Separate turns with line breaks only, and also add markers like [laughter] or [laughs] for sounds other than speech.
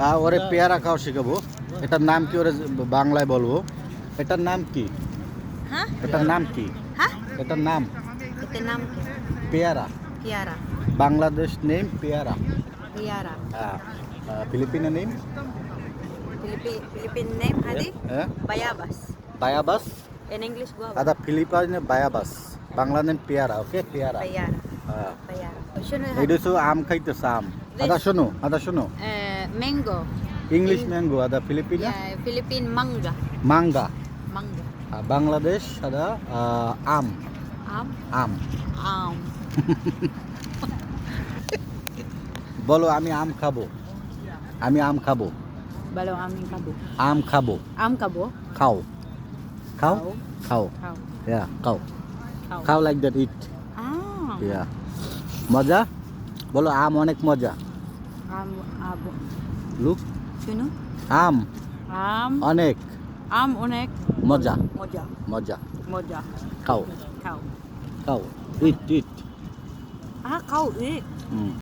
আহ, ওরে পেয়ারা খাওয়া শেখাবো। এটার নাম কি ওরে বাংলায় বলব? এটার নাম কি?
Hah?
এটার নাম কি?
Hah?
এটার নাম?
nam
পেয়ারা। বাংলাদেশ নেম পেয়ারা।
Kiara.
হ্যাঁ। ফিলিপিনের নেম? হ্যাঁ। বায়াবাস।
In English guava.
আদা ফিলিপাইনে বায়াবাস। বাংলা নেম পেয়ারা ওকে পেয়ারা।
Bayara.
হ্যাঁ। এটা হচ্ছে আম খাইতেছে আম আদা শোনো আদা শোনো।
mango.
ইংলিশ ম্যাঙ্গো আদা ফিলিপিনা?
Yeah, Philippine manga.
মাঙ্গা বাংলাদেশ আদা আহ, আম।
Am.
আম। [laughs] বলো আমি আম খাব। আমি আম খাব।
Balong aming kabo.
আম খাব।
Am kabo?
খাও। খাও?
Kau.
খাও।
Kau.
খাও। খাও। Like that it
Ah.
মজা বলো আম অনেক মজা
abo.
Look
Shunu?
আম
Am.
অনেক
Am unek.
মজা
Moja.
মজা
Moja.
খাও
Kau.
খাও ইট ইট
Ah, kau eat.
হুম